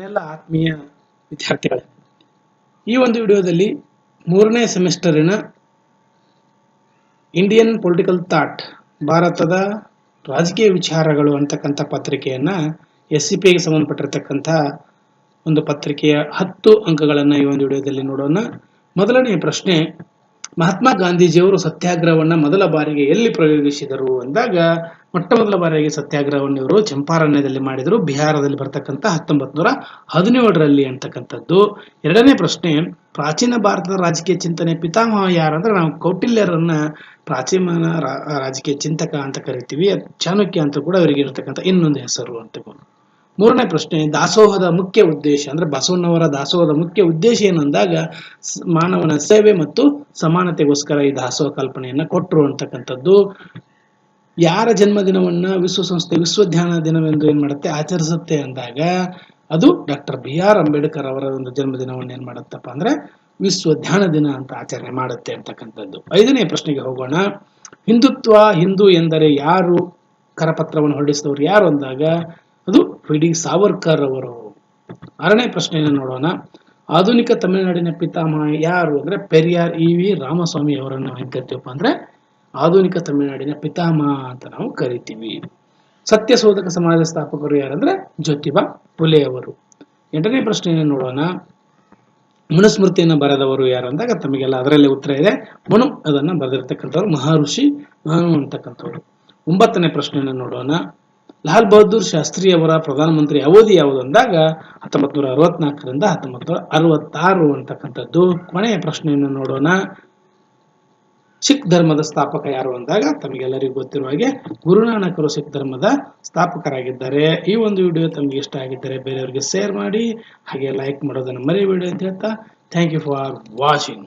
ಎಲ್ಲ ಆತ್ಮೀಯ ವಿದ್ಯಾರ್ಥಿಗಳೇ, ಈ ಒಂದು ವಿಡಿಯೋದಲ್ಲಿ ಮೂರನೇ ಸೆಮಿಸ್ಟರಿನ ಇಂಡಿಯನ್ ಪೊಲಿಟಿಕಲ್ ಥಾಟ್ ಭಾರತದ ರಾಜಕೀಯ ವಿಚಾರಗಳು ಅಂತಕ್ಕಂಥ ಪತ್ರಿಕೆಯನ್ನ ಎಸ್ ಸಿ ಪಿಗೆ ಸಂಬಂಧಪಟ್ಟಿರ್ತಕ್ಕಂಥ ಒಂದು ಪತ್ರಿಕೆಯ ಹತ್ತು ಅಂಕಗಳನ್ನು ಈ ಒಂದು ವಿಡಿಯೋದಲ್ಲಿ ನೋಡೋಣ. ಮೊದಲನೆಯ ಪ್ರಶ್ನೆ ಮಹಾತ್ಮ ಗಾಂಧೀಜಿಯವರು ಸತ್ಯಾಗ್ರಹವನ್ನು ಮೊದಲ ಬಾರಿಗೆ ಎಲ್ಲಿ ಪ್ರಯೋಗಿಸಿದರು ಅಂದಾಗ ಮೊಟ್ಟ ಮೊದಲ ಬಾರಿಗೆ ಸತ್ಯಾಗ್ರಹವನ್ನು ಇವರು ಚಂಪಾರಣ್ಯದಲ್ಲಿ ಮಾಡಿದರು. ಬಿಹಾರದಲ್ಲಿ ಬರ್ತಕ್ಕಂಥ ಹತ್ತೊಂಬತ್ ನೂರ ಹದಿನೇಳರಲ್ಲಿ ಅಂತಕ್ಕಂಥದ್ದು. ಎರಡನೇ ಪ್ರಶ್ನೆ, ಪ್ರಾಚೀನ ಭಾರತದ ರಾಜಕೀಯ ಚಿಂತನೆ ಪಿತಾಮಹ ಯಾರಂದ್ರೆ ನಾವು ಕೌಟಿಲ್ಯರನ್ನ ಪ್ರಾಚೀನ ರಾಜಕೀಯ ಚಿಂತಕ ಅಂತ ಕರಿತೀವಿ. ಚಾಣಕ್ಯ ಅಂತ ಕೂಡ ಅವರಿಗೆ ಇರತಕ್ಕಂಥ ಇನ್ನೊಂದು ಹೆಸರು ಅಂತ ಮೂರನೇ ಪ್ರಶ್ನೆ, ದಾಸೋಹದ ಮುಖ್ಯ ಉದ್ದೇಶ, ಅಂದ್ರೆ ಬಸವಣ್ಣವರ ದಾಸೋಹದ ಮುಖ್ಯ ಉದ್ದೇಶ ಏನಂದಾಗ ಮಾನವನ ಸೇವೆ ಮತ್ತು ಸಮಾನತೆಗೋಸ್ಕರ ಈ ದಾಸೋಹ ಕಲ್ಪನೆಯನ್ನ ಕೊಟ್ಟರು ಅಂತಕ್ಕಂಥದ್ದು. ಯಾರ ಜನ್ಮದಿನವನ್ನ ವಿಶ್ವಸಂಸ್ಥೆ, ವಿಶ್ವಧ್ಯಾನ ದಿನವೆಂದು ಏನ್ ಮಾಡುತ್ತೆ? ಆಚರಿಸುತ್ತೆ ಅಂದಾಗ, ಅದು ಡಾಕ್ಟರ್ ಬಿ ಆರ್ ಅಂಬೇಡ್ಕರ್ ಅವರ ಒಂದು ಜನ್ಮದಿನವನ್ನು ಏನ್ ಮಾಡುತ್ತಪ್ಪ ಅಂದ್ರೆ ವಿಶ್ವ ಧ್ಯಾನ ದಿನ ಅಂತ ಆಚರಣೆ ಮಾಡುತ್ತೆ ಅಂತಕ್ಕಂಥದ್ದು. ಐದನೇ ಪ್ರಶ್ನೆಗೆ ಹೋಗೋಣ. ಹಿಂದುತ್ವ ಹಿಂದೂ ಎಂದರೆ ಯಾರು? ಕರಪತ್ರವನ್ನು ಹೊರಡಿಸಿದವರು ಯಾರು ಅಂದಾಗ ವಿ ಡಿ ಸಾವರ್ಕರ್ ಅವರು ಆರನೇ ಪ್ರಶ್ನೆಯನ್ನು ನೋಡೋಣ. ಆಧುನಿಕ ತಮಿಳುನಾಡಿನ ಪಿತಾಮಹ ಯಾರು ಅಂದ್ರೆ ಪೆರಿಯಾರ್ ಇ ವಿ ರಾಮಸ್ವಾಮಿ ಅವರನ್ನು ಹೆಂಗ್ ಕರಿತೀವಪ್ಪ ಅಂದ್ರೆ ಆಧುನಿಕ ತಮಿಳುನಾಡಿನ ಪಿತಾಮಹ ಅಂತ ನಾವು ಕರಿತೀವಿ. ಸತ್ಯ ಶೋಧಕ ಸಮಾಜದ ಸ್ಥಾಪಕರು ಯಾರಂದ್ರೆ ಜ್ಯೋತಿಬಾ ಫುಲೆ ಅವರು. ಎಂಟನೇ ಪ್ರಶ್ನೆಯನ್ನು ನೋಡೋಣ. ಮನುಸ್ಮೃತಿಯನ್ನು ಬರೆದವರು ಯಾರು ಅಂದಾಗ ತಮಗೆಲ್ಲ ಅದರಲ್ಲಿ ಉತ್ತರ ಇದೆ. ಮನು ಅದನ್ನ ಬರೆದಿರ್ತಕ್ಕಂಥವ್ರು ಮಹರ್ಷಿ ಮನು ಅಂತಕ್ಕಂಥವ್ರು. ಒಂಬತ್ತನೇ ಪ್ರಶ್ನೆಯನ್ನು ನೋಡೋಣ. ಲಾಲ್ ಬಹದ್ದೂರ್ ಶಾಸ್ತ್ರಿ ಅವರ ಪ್ರಧಾನಮಂತ್ರಿ ಅವಧಿ ಯಾವುದು ಅಂದಾಗ ಹತ್ತೊಂಬತ್ ನೂರ ಅರವತ್ನಾಲ್ಕರಿಂದ ಹತ್ತೊಂಬತ್ ನೂರ ಅರವತ್ತಾರು ಅಂತಕ್ಕಂಥದ್ದು ಕೊನೆಯ ಪ್ರಶ್ನೆಯನ್ನು ನೋಡೋಣ. ಸಿಖ್ ಧರ್ಮದ ಸ್ಥಾಪಕ ಯಾರು ಅಂದಾಗ ತಮಗೆಲ್ಲರಿಗೂ ಗೊತ್ತಿರುವ ಹಾಗೆ ಗುರುನಾನಕರು ಸಿಖ್ ಧರ್ಮದ ಸ್ಥಾಪಕರಾಗಿದ್ದಾರೆ. ಈ ಒಂದು ವಿಡಿಯೋ ತಮಗೆ ಇಷ್ಟ ಆಗಿದ್ದರೆ ಬೇರೆಯವರಿಗೆ ಶೇರ್ ಮಾಡಿ, ಹಾಗೆ ಲೈಕ್ ಮಾಡೋದನ್ನು ಮರಿಬೇಡಿ ಅಂತ ಹೇಳ್ತಾ ಥ್ಯಾಂಕ್ ಯು ಫಾರ್ ವಾಚಿಂಗ್